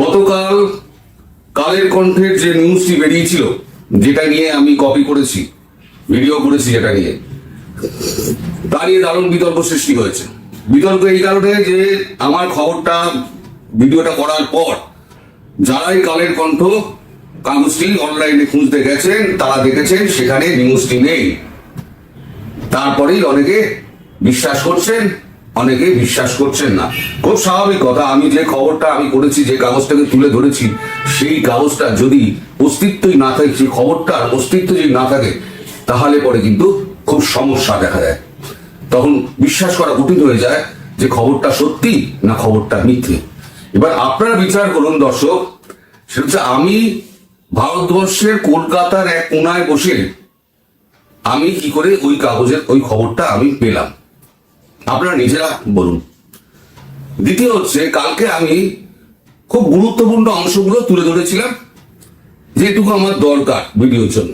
গতকাল কালের কণ্ঠের যে নিউজটি বেরিয়েছিল, যেটা নিয়ে আমি কপি করেছি ভিডিও করেছি যেটা নিয়ে, তা নিয়ে দারুণ বিতর্ক সৃষ্টি হয়েছে। বিতর্ক এই কারণে যে আমার খবরটা, ভিডিওটা করার পর যারাই কালের কণ্ঠ, কাগজটি অনলাইনে খুঁজতে গেছেন, তারা দেখেছেন সেখানে নিউজটি নেই। তারপরেই অনেকে বিশ্বাস করছেন অনেকে বিশ্বাস করছেন না। খুব স্বাভাবিক কথা, আমি যে খবরটা আমি করেছি, যে কাগজটাকে তুলে ধরেছি, সেই কাগজটা যদি অস্তিত্বই না থাকে, সেই খবরটার অস্তিত্ব যদি না থাকে, তাহলে পরে কিন্তু খুব সমস্যা দেখা যায় তখন বিশ্বাস করা কঠিন হয়ে যায় যে খবরটা সত্যি না খবরটা মিথ্যে। এবার আপনারা বিচার করুন, দর্শক। সেটা হচ্ছে আমি ভারতবর্ষের কলকাতার এক কোনায় বসে আমি কি করে ওই কাগজের, ওই খবরটা আমি পেলাম। আপনারা নিজেরা বলুন। দ্বিতীয় হচ্ছে, কালকে আমি খুব গুরুত্বপূর্ণ অংশগুলো তুলে ধরেছিলাম, যেটুকু আমার দরকার ভিডিওর জন্য।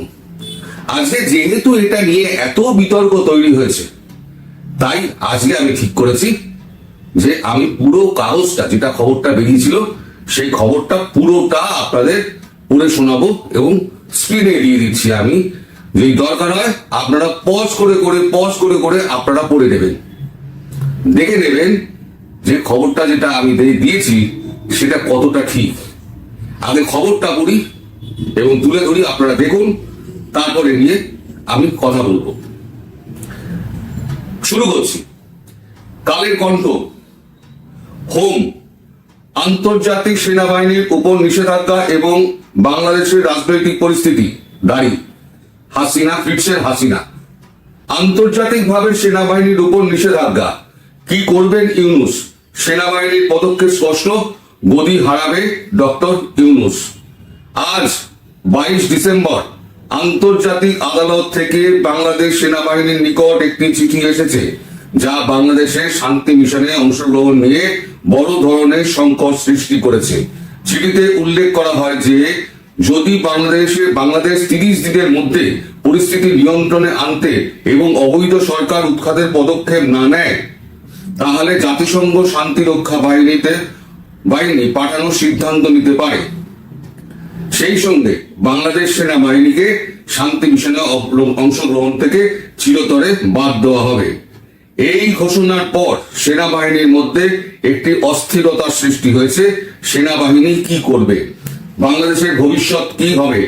আজকে যেহেতু এটা নিয়ে এত বিতর্ক তৈরি হয়েছে, তাই আজকে আমি ঠিক করেছি যে আমি পুরো কাগজটা, যেটা খবরটা বেরিয়েছিল, সেই খবরটা পুরোটা আপনাদের পড়ে শোনাবো এবং স্ক্রিনে দিয়ে দিচ্ছি আমি। যেই দরকার হয়, আপনারা পজ করে করে পজ করে করে আপনারা পড়ে নেবেন। দেখে নেবেন যে খবরটা যেটা আমি দিয়ে- দিয়েছি, সেটা কতটা ঠিক। আগে খবরটা পড়ি এবং তুলে ধরি, আপনারা দেখুন, তারপরে নিয়ে আমি কথা বলব। শুরু করছি। কালের কণ্ঠ। হোম, আন্তর্জাতিক সেনাবাহিনীর উপর নিষেধাজ্ঞা এবং বাংলাদেশের রাজনৈতিক পরিস্থিতি। দাঁড়ি। হাসিনা ফিটসের হাসিনা। আন্তর্জাতিকভাবে সেনাবাহিনীর উপর নিষেধাজ্ঞা। কি করবেন ইউনুস? সেনাবাহিনীর পদক্ষেপ স্পষ্ট, গদি হারাবে ডক্টর ইউনুস। আজ বাইশ ডিসেম্বর, আন্তর্জাতিক আদালত থেকে বাংলাদেশ সেনাবাহিনীর নিকট একটি চিঠি এসেছে, যা বাংলাদেশের শান্তি মিশনে অংশগ্রহণ নিয়ে বড় ধরনের সংকট সৃষ্টি করেছে। চিঠিতে উল্লেখ করা হয় যে, যদি বাংলাদেশে বাংলাদেশ তিরিশ দিনের মধ্যে পরিস্থিতি নিয়ন্ত্রণে আনতে এবং অবৈধ সরকার উৎখাতের পদক্ষেপ না নেয় তাহলে জাতিসংঘ শান্তি রক্ষা বাহিনীতে, বাহিনী পাঠানোর সিদ্ধান্ত নিতে পারে। সেই সঙ্গে বাংলাদেশ সেনাবাহিনীকে শান্তি মিশনে অংশগ্রহণ থেকে চিরতরে বাদ দেওয়া হবে। এই ঘোষণার পর সেনাবাহিনীর মধ্যে একটি অস্থিরতার সৃষ্টি হয়েছে। সেনাবাহিনী কি করবে? বাংলাদেশের ভবিষ্যৎ কি হবে?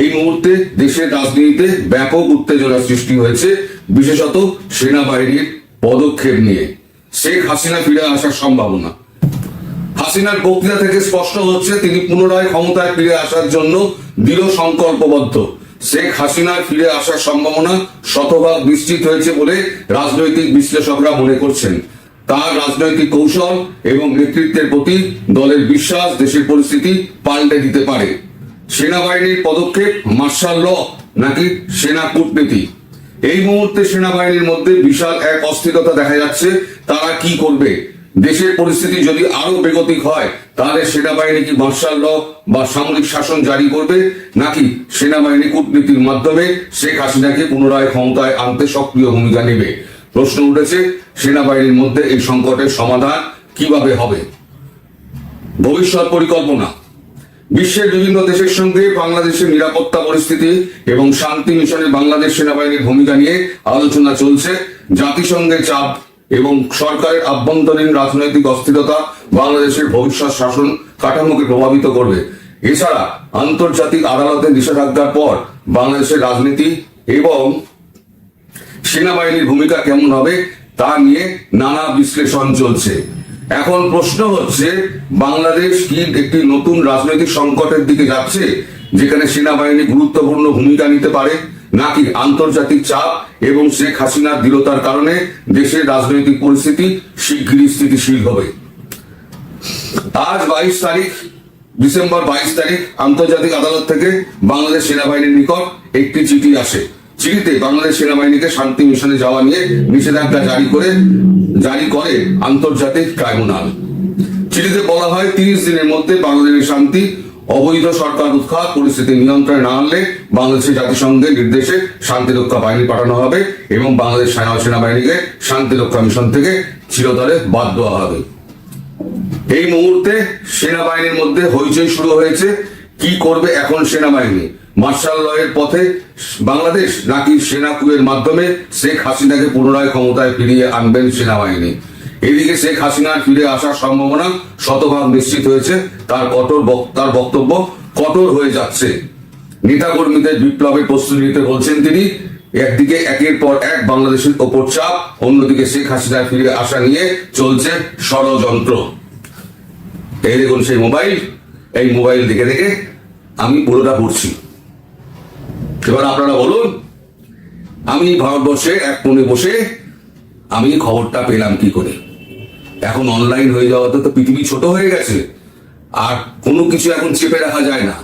এই মুহূর্তে দেশের রাজনীতিতে ব্যাপক উত্তেজনা সৃষ্টি হয়েছে, বিশেষত সেনাবাহিনীর পদক্ষেপ নিয়ে। শেখ হাসিনা ফিরে আসার সম্ভাবনা। হাসিনার বক্তৃতা থেকে স্পষ্ট হচ্ছে তিনি পুনরায় ক্ষমতায় ফিরে আসার জন্য দৃঢ় সংকল্পবদ্ধ। শেখ হাসিনার ফিরে আসার সম্ভাবনা শতভাগ নিশ্চিত হয়েছে বলে রাজনৈতিক বিশ্লেষকরা মনে করছেন। তার রাজনৈতিক কৌশল এবং নেতৃত্বের প্রতি দলের বিশ্বাস দেশের পরিস্থিতি পাল্টে দিতে পারে। সেনাবাহিনীর পদক্ষেপ মার্শাল ল নাকি সেনা কূটনীতি? এই মুহূর্তে সেনাবাহিনীর মধ্যে বিশাল এক অস্থিরতা দেখা যাচ্ছে। তারা কি করবে? দেশের পরিস্থিতি যদি আরও বেগতিক হয়, তাহলে সেনাবাহিনী কি মার্শাল ল বা সামরিক শাসন জারি করবে? নাকি সেনাবাহিনী কূটনীতির মাধ্যমে শেখ হাসিনাকে পুনরায় ক্ষমতায় আনতে সক্রিয় ভূমিকা নেবে? প্রশ্ন উঠেছে, সেনাবাহিনীর মধ্যে এই সংকটের সমাধান কীভাবে হবে? ভবিষ্যৎ পরিকল্পনা। বিশ্বের বিভিন্ন দেশের সঙ্গে বাংলাদেশের নিরাপত্তা পরিস্থিতি এবং শান্তি মিশনে বাংলাদেশ সেনাবাহিনীর ভূমিকা নিয়ে আলোচনা চলছে। জাতিসংঘের চাপ এবং সরকারের আভ্যন্তরীণ রাজনৈতিক অস্থিরতা বাংলাদেশের ভবিষ্যৎ শাসন কাঠামোকে প্রভাবিত করবে। এছাড়া আন্তর্জাতিক আদালতের নিষেধাজ্ঞার পর বাংলাদেশের রাজনীতি এবং সেনাবাহিনীর ভূমিকা কেমন হবে তা নিয়ে নানা বিশ্লেষণ চলছে। এখন প্রশ্ন হচ্ছে, বাংলাদেশ কি একটি নতুন রাজনৈতিক সংকটের দিকে যাচ্ছে, যেখানে সেনাবাহিনী গুরুত্বপূর্ণ ভূমিকা নিতে পারে, নাকি আন্তর্জাতিক চাপ এবং শেখ হাসিনার দৃঢ়তার কারণে দেশের রাজনৈতিক পরিস্থিতি শিগগিরই স্থিতিশীল হবে? আজ বাইশ তারিখ, ডিসেম্বর বাইশ তারিখ, আন্তর্জাতিক আদালত থেকে বাংলাদেশ সেনাবাহিনীর নিকট একটি চিঠি আসে। চিঠিতে বাংলাদেশ সেনাবাহিনীকে শান্তি মিশনে যাওয়া নিয়ে নিষেধাজ্ঞা জারি করে জারি করে আন্তর্জাতিক ট্রাইব্যুনাল। চিঠিতে বলা হয়, তিরিশ দিনের মধ্যে বাংলাদেশের শান্তি, অবৈধ সরকার উৎখাত, পরিস্থিতি নিয়ন্ত্রণে না আনলে বাংলাদেশের জাতিসংঘের নির্দেশে শান্তিরক্ষা বাহিনী পাঠানো হবে এবং বাংলাদেশ সেনা সেনাবাহিনীকে শান্তিরক্ষা মিশন থেকে চিরতরে বাদ দেওয়া হবে। এই মুহূর্তে সেনাবাহিনীর মধ্যে হইচই শুরু হয়েছে। কি করবে এখন সেনাবাহিনী? মার্শাল লয়ের পথে বাংলাদেশ নাকি সেনা কুয়ের মাধ্যমে শেখ হাসিনাকে পুনরায় ক্ষমতায় ফিরিয়ে আনবেন সেনাবাহিনী? এদিকে শেখ হাসিনার ফিরে আসার সম্ভাবনা শতভাগ নিশ্চিত হয়েছে। তার কঠোর তার বক্তব্য কঠোর হয়ে যাচ্ছে। নেতাকর্মীদের বিপ্লবের প্রস্তুতি নিতে বলছেন তিনি। একদিকে একের পর এক বাংলাদেশের ওপর চাপ, অন্যদিকে শেখ হাসিনার ফিরে আসা নিয়ে চলছে ষড়যন্ত্র। এই দেখুন সেই মোবাইল। এই মোবাইল দেখে দেখে আমি পুরোটা পড়ছি। এবার আপনারা বলুন, আমি ভারতবর্ষে এক কোণে বসে আমি খবরটা পেলাম কি করে? এখন অনলাইন হয়ে যাওয়াতে তো পৃথিবী ছোট হয়ে গেছে, আর কোনো কিছু এখন চেপে রাখা যায় না।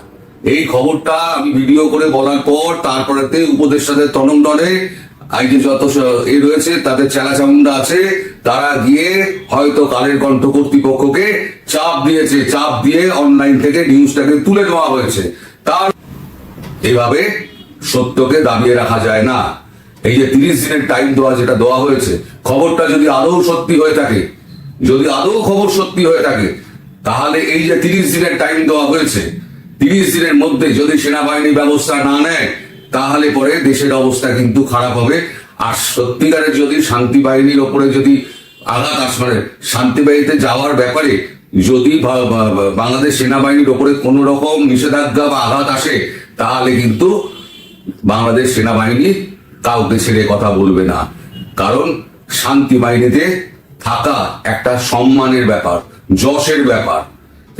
এই খবরটা আমি ভিডিও করে বলার পর, তারপরেতে উপদেষ্টাদের তনন্দনে যে যত এ রয়েছে, তাদের চেলা চামুন্ডা আছে, তারা গিয়ে হয়তো কালের কণ্ঠ কর্তৃপক্ষকে চাপ দিয়েছে, চাপ দিয়ে অনলাইন থেকে নিউজটাকে তুলে নেওয়া হয়েছে। তার এভাবে সত্যকে দাবিয়ে রাখা যায় না। এই যে তিরিশ দিনের টাইম দেওয়া যেটা দেওয়া হয়েছে, খবরটা যদি আদৌ সত্যি হয়ে থাকে, যদি আদৌ খবর সত্যি হয়ে থাকে, তাহলে এই যে তিরিশ দিনের টাইম দেওয়া হয়েছে, তিরিশ দিনের মধ্যে যদি সেনাবাহিনী ব্যবস্থা না নেয় তাহলে পরে দেশের অবস্থা কিন্তু খারাপ হবে। আর সত্যিকারের যদি শান্তি বাহিনীর ওপরে যদি আঘাত আস মানে শান্তি বাহিনীতে যাওয়ার ব্যাপারে যদি বাংলাদেশ সেনাবাহিনীর ওপরে কোনো রকম নিষেধাজ্ঞা বা আঘাত আসে, তাহলে কিন্তু বাংলাদেশ সেনাবাহিনী কাউকে ছেড়ে কথা বলবে না। কারণ শান্তি বাহিনীতে থাকা একটা সম্মানের ব্যাপার, যশের ব্যাপার।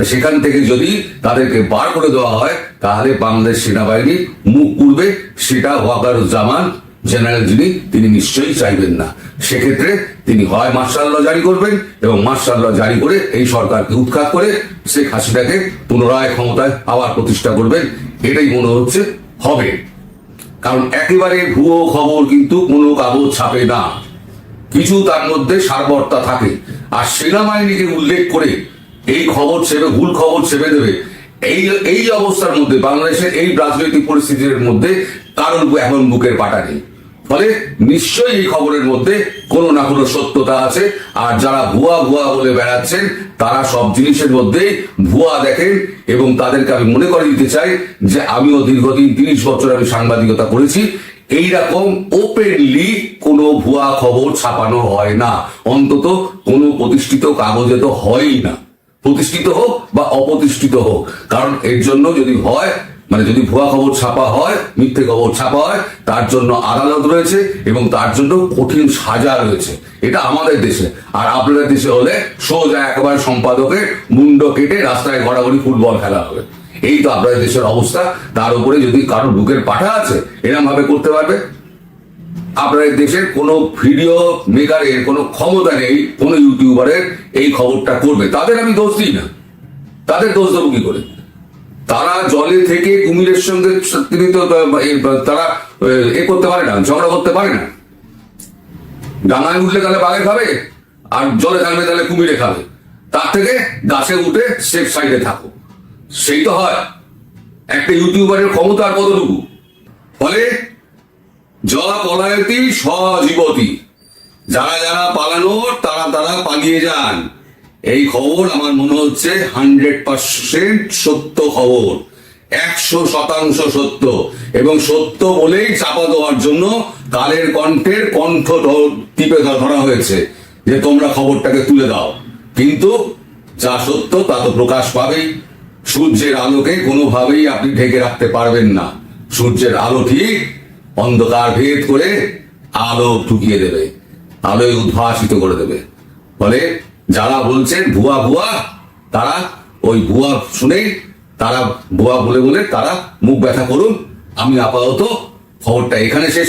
সেখান থেকে যদি তাদেরকে বার করে দেওয়া হয়, তাহলে বাংলাদেশ সেনাবাহিনী মুখ করবে সেটা ওয়াকারুজ্জামান জেনারেল যিনি, তিনি নিশ্চয়ই চাইবেন না। সেক্ষেত্রে তিনি হয় মার্শাল ল জারি করবেন এবং মার্শাল ল জারি করে এই সরকারকে উৎখাত করে শেখ হাসিনাকে পুনরায় ক্ষমতায় আবার প্রতিষ্ঠা করবেন। এটাই মনে হচ্ছে হবে। কারণ একেবারে ভুয়ো খবর কিন্তু কোনো কাগজ ছাপে না। কিছু তার মধ্যে সারবর্তা থাকে। আর সেনাবাহিনীকে উল্লেখ করে এই খবর ছেপে ভুল খবর ছেপে দেবে। এই এই অবস্থার মধ্যে, বাংলাদেশের এই রাজনৈতিক পরিস্থিতির মধ্যে কারণ এখন বুকের পাটা নেই। ফলে নিশ্চয়ই এই খবরের মধ্যে কোনো না কোনো সত্যতা আছে, আর যারা ভুয়া ভুয়া বলে বেড়াচ্ছেন, তারা সব জিনিসের মধ্যে ভুয়া দেখেন, এবং তাদেরকে আমি মনে করে দিতে চাই যে আমিও দীর্ঘদিন, তিরিশ বছর আমি সাংবাদিকতা করেছি, এইরকম ওপেনলি কোনো ভুয়া খবর ছাপানো হয় না। অন্তত কোনো প্রতিষ্ঠিত কাগজে তো হয়ই না। প্রতিষ্ঠিত হোক বা অপ্রতিষ্ঠিত হোক। কারণ এর জন্য যদি হয় মানে যদি ভুয়া খবর ছাপা হয়, মিথ্যে খবর ছাপা হয়, তার জন্য আদালত রয়েছে এবং তার জন্য কঠিন সাজা রয়েছে। এটা আমাদের দেশে। আর আপনাদের দেশে হলে সোজা একেবারে সম্পাদকের মুন্ড কেটে রাস্তায় ঘোরাঘুরি ফুটবল খেলা হবে। এই তো আপনাদের দেশের অবস্থা। তার উপরে যদি কারোর বুকের পাঠা আছে এরম ভাবে করতে পারবে। আপনাদের দেশের কোনো ভিডিও মেকারের কোনো ক্ষমতা নেই, কোনো ইউটিউবারের এই খবরটা করবে। তাদের আমি দোষ দিই না। তাদের দোষ দেবো কি করে? তারা জলে থেকে কুমিরের সঙ্গে তিনি তো তারা, এ করতে পারে না, ঝগড়া করতে পারে না। ডাঙায় উঠলে তাহলে বাঘে খাবে, আর জলে থাকলে তাহলে কুমিরে খাবে। তার থেকে গাছে উঠে সেফ সাইডে থাকো। সেই তো হয়। একটা ইউটিউবারের ক্ষমতা আর কতটুকু? ফলে জলা পলায়তি সজীবতী যারা যারা পালানোর, তারা তারা পালিয়ে যান। এই খবর আমার মনে হচ্ছে হান্ড্রেড পার্সেন্ট সত্য খবর। একশো শতাংশ সত্য। এবং সত্য বলেই চাপা দেওয়ার জন্য কালের কণ্ঠের কণ্ঠ টিপে ধরা হয়েছে যে তোমরা খবরটাকে তুলে দাও। কিন্তু যা সত্য তা তো প্রকাশ পাবেই। সূর্যের আলোকে কোনোভাবেই আপনি ঢেকে রাখতে পারবেন না। সূর্যের আলো ঠিক অন্ধকার ভেদ করে আলো ঢুকিয়ে দেবে, আলোয় উদ্ভাসিত করে দেবে। ফলে যারা বলছেন ভুয়া ভুয়া, তারা ওই ভুয়া শুনে, তারা ভুয়া বলে বলে তারা মুখ ব্যথা করুন। আমি আপাতত খবরটা এখানে শেষ